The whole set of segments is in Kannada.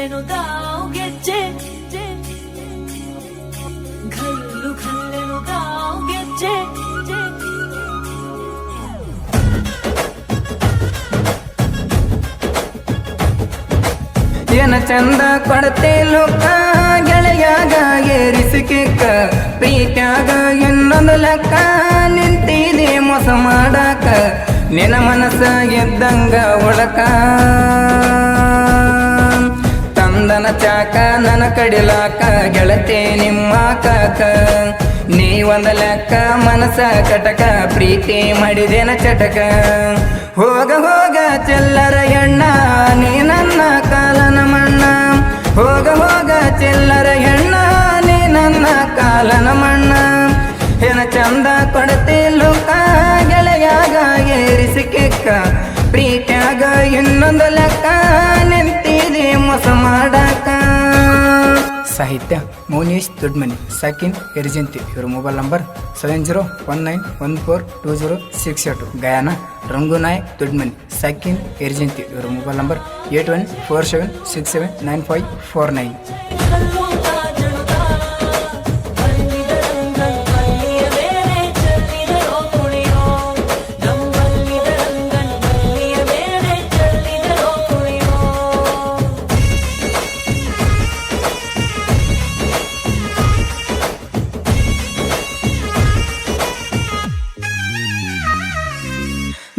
ಖಲ್ಲೆನು ತಾವು ಗೆಜ್ಜೆ. ಘಲ್ಲು ಘಲ್ಲೆನು ತಾವು ಗೆಜ್ಜೆ. ಏನ ಚಂದ ಕೊಡತೆ ಲೋಕ, ಗೆಳೆಯಾಗ ಏರಿಸಿಕೆಕ್ಕ ಪ್ರೀತ್ಯಾಗ ಇನ್ನೊಂದು ಲೆಕ್ಕ, ನಿಂತಿದೆ ಮೋಸ ಮಾಡಾಕ ನಿನ ಮನಸ್ಸ ಎದ್ದಂಗ ಒಳಕ. ತಂದನ ಚಾಕ ನನ್ನ ಕಡಿಲಾಕ, ಗೆಳತಿ ನಿಮ್ಮ ಕಾಕ. ನೀ ಒಂದ ಲೆಕ್ಕ, ಮನಸ ಕಟಕ, ಪ್ರೀತಿ ಮಾಡಿದೇನ ಚಟಕ. ಹೋಗ ಹೋಗ ಚೆಲ್ಲರ ಎಣ್ಣ ನೀ ನನ್ನ ಕಾಲನ ಮಣ್ಣ. ಹೋಗ ಹೋಗ ಚೆಲ್ಲರ ಎಣ್ಣ ನೀ ನನ್ನ ಕಾಲನ ಮಣ್ಣ. ಏನ ಚಂದ ಕೊಡತಿಲ್ಲುಕ ಗೆಳೆಯಾಗ ಏರಿಸಿಕೆಕ್ಕ ಪ್ರೀತಿಯಾಗ ಇನ್ನೊಂದು ಲೆಕ್ಕ ನಿಂತಿದೆ ಮೋಸ ಮಾಡಾಕ? ಸಾಹಿತ್ಯ ಮೌನೀಶ್ ದೊಡ್ಮನಿ, ಸಾಕಿನ್ ಎರ್ಜಂತಿ, ಇವರ mobile number seven zero one nine one four two zero six eight ಗಾಯನ ರಂಗುನಾಯಕ್ ದೊಡ್ಮನಿ, ಸಾಕಿನ್ ಎರ್ಜಂತಿ, ಇವರ mobile number eight one four seven six seven nine five four nine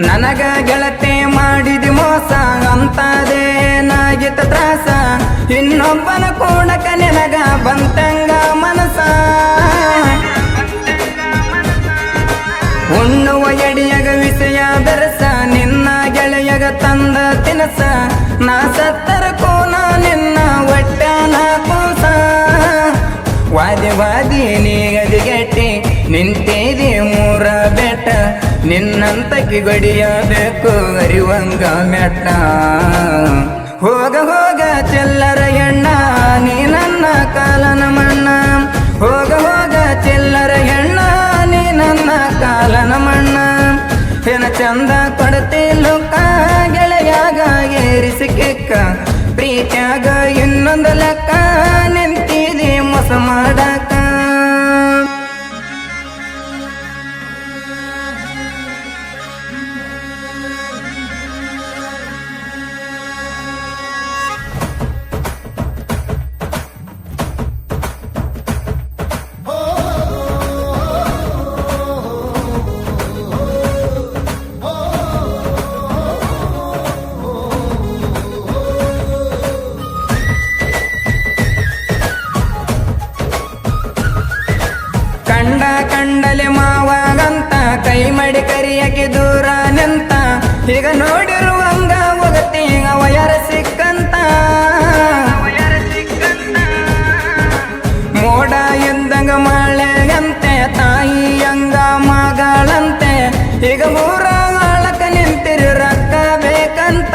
ನನಗ ಗೆಳತಿ ಮಾಡಿದ ಮೋಸ ಅಂತದೇನಾಗಿತ್ತ ತ್ರಾಸ? ಇನ್ನೊಬ್ಬನ ನಿನಗ ನಿನ್ನಂತಕಿ ಗಡಿಯಬೇಕು ಅರಿವಂಗ ಮೆಟ್ಟ. ಹೋಗ ಹೋಗ ಚೆಲ್ಲರ ಎಣ್ಣ ನೀ ನನ್ನ ಕಾಲನ ಮಣ್ಣ. ಹೋಗ ಹೋಗ ಚೆಲ್ಲರ ಎಣ್ಣ ನೀ ನನ್ನ ಕಾಲನ ಮಣ್ಣ. ಏನ ಚಂದ ಕೊಡತಿಲ್ಲುಕ ಗೆಳೆಯಾಗ ಏರಿಸಿಕ್ಕ ಪ್ರೀತ್ಯಾಗ ಇನ್ನೊಂದು ಲೆಕ್ಕ ಕರಿಯಕ್ಕೆ ದೂರ ನಿಂತ, ಈಗ ನೋಡಿರುವಂಗ ಒಗತಿ ವಯರ ಸಿಕ್ಕಂತ. ಮೋಡ ಎಂದಂಗ ಮಳೆಗಂತೆ ತಾಯಿ ಹಂಗ ಮಗಳಂತೆ, ಈಗ ಮೂರ ಆಳಕ ನಿಂತಿರು ರೊಕ್ಕ ಬೇಕಂತ.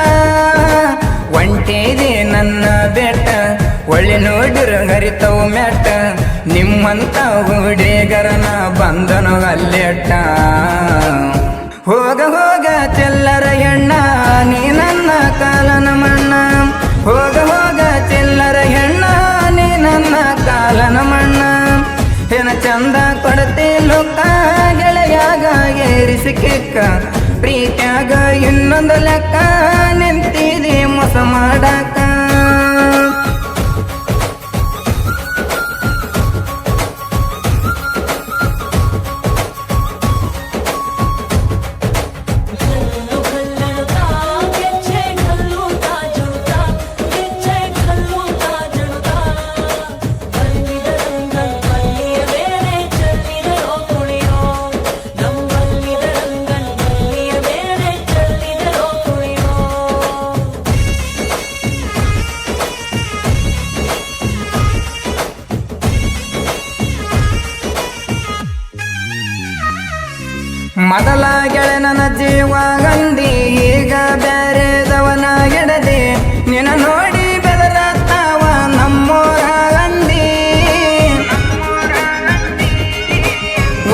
ಒಂಟಿದೆ ನನ್ನ ಬೆಟ್ಟ, ಒಳ್ಳೆ ನೋಡಿರು ಹರಿತವು ಮೆಟ್ಟ, ನಿಮ್ಮಂತ ಹುಡುಗರನ ಬಂದನು ಅಲ್ಲೆಟ್ಟ. ಹೋಗ ಹೋಗ ಚೆಲ್ಲರ ಹೆಣ್ಣ, ನೀ ನನ್ನ ಕಾಲನ ಮಣ್ಣ. ಹೋಗ ಹೋಗ ಚೆಲ್ಲರ ಹೆಣ್ಣ, ನೀ ನನ್ನ ಕಾಲನ ಮಣ್ಣ. ಏನ ಚಂದ ಲೋಕ, ಗೆಳೆಯಾಗ ಏರಿಸಿ ಕಿಕ್ಕ ಪ್ರೀತಿಯಾಗ ಇನ್ನೊಂದು ಲೆಕ್ಕ, ನಿಂತಿದೆ ಮೋಸ ಮಾಡಾಕ ಮೊದಲ ಗೆಳೆನನ ಜೀವ ಗಂದಿ ಈಗ ಬ್ಯಾರೆದವನ ಎಡದೆ ನಿನ ನೋಡಿ ಬೆದರತ್ತಾವ ನಮ್ಮೋರ ಗಂದಿ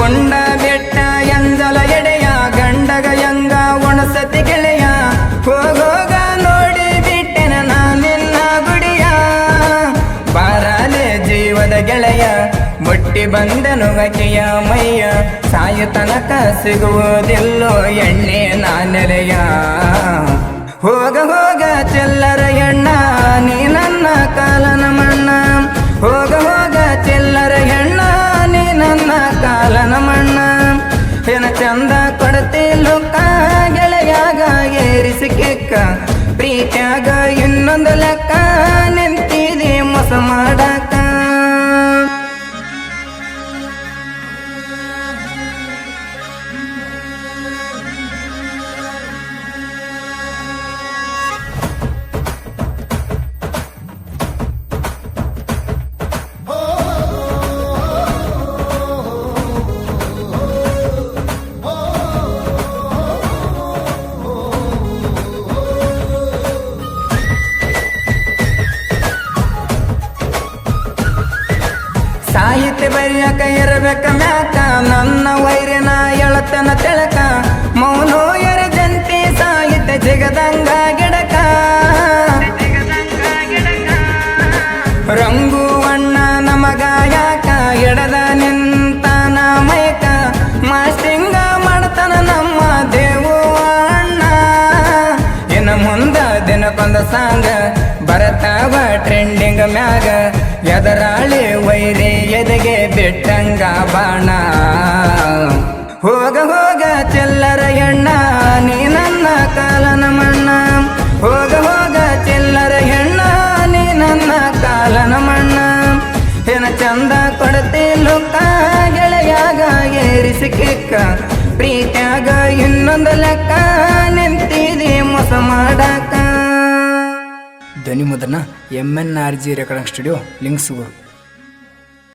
ಒಂಡ ಬೆಟ್ಟ ಎಂಜಲ ಎಡೆಯ, ಗಂಡಗ ಎಂಗ ಒಣಸತಿ ಗೆಳೆಯ. ಹೋಗೋಗ ನೋಡಿ ಬಿಟ್ಟೆನ ನಿನ್ನ ಗುಡಿಯ. ಬಾರಾಲೆ ಜೀವದ ಗೆಳೆಯ ಬುಟ್ಟಿ ಬಂದನು ಗಕೆಯ ಮೈಯ. ಸಾಯು ತನಕ ಸಿಗುವುದಿಲ್ಲೋ ಎಣ್ಣೆ ನಾನೆಲೆಯ. ಹೋಗ ಹೋಗ ಚೆಲ್ಲರ ಎಣ್ಣ, ನೀ ನನ್ನ ಕಾಲನ ಮಣ್ಣ. ಹೋಗ ಹೋಗ ಚೆಲ್ಲರ ಎಣ್ಣ, ನೀ ನನ್ನ ಕಾಲನ ಮಣ್ಣ. ಏನ ಚಂದ ಕೊಡ್ತಿಲ್ಲುಕ್ಕ ಗೆಳೆಯಾಗ ಏರಿಸಿ ಕೆಕ್ಕ. ಪ್ರೀತಿಯಾಗ ಇನ್ನೊಂದು ಲೆಕ್ಕ, ನಿಂತಿದೆ ಮೋಸ ಮಾಡಾಕ. ಬರೆಯಕ ಇರಬೇಕ ಮ್ಯಾಕ, ನನ್ನ ವೈರಿನ ಎಳತನ ತಿಳಕ, ಮೌನೋ ಜಂತಿ ಸಾಹಿತ್ಯ ಜಗದಂಗ ಗಿಡಕ. ರಂಗು ಅಣ್ಣ ನಮಗ ಯಾಕ, ಎಡದ ನಿಂತ ಮೈಕ, ಮಾಸ್ಟಿಂಗ ಮಾಡ್ತಾನ ನಮ್ಮ ದೇವು ಅಣ್ಣ. ಇನ್ನ ಮುಂದ ದಿನಕ್ಕೊಂದ ಸಾಂಗ, ಬರತಾವ ಟ್ರೆಂಡಿಂಗ್ ಮ್ಯಾಗ ಎದರಾಳಿ ವೈರಿ ಬೆಟ್ಟಂಗ ಬಾಣ. ಹೋಗ ಹೋಗ ಚೆಲ್ಲರ ಎಣ್ಣ ನೀ ನನ್ನ ಕಾಲನ ಮಣ್ಣ. ಹೋಗ ಹೋಗ ಚೆಲ್ಲರ ಹೆಣ್ಣ, ನೀ ನನ್ನ ಕಾಲನ ಮಣ್ಣ. ಏನ ಚಂದ ಕೊಡ್ತಿಲ್ಲುಕ್ಕ ಗೆಳೆಯಾಗ ಏರಿಸಿ ಕಿಕ್ಕ. ಪ್ರೀತ್ಯಾಗ ಇನ್ನೊಂದು ಲೆಕ್ಕ, ನಿಂತಿದೆ ಮೋಸ ಮಾಡಾಕ. ಧ್ವನಿ ಮುದ್ರಣ M N R G recording studio ಲಿಂಕ್ಸ್ಗೂರು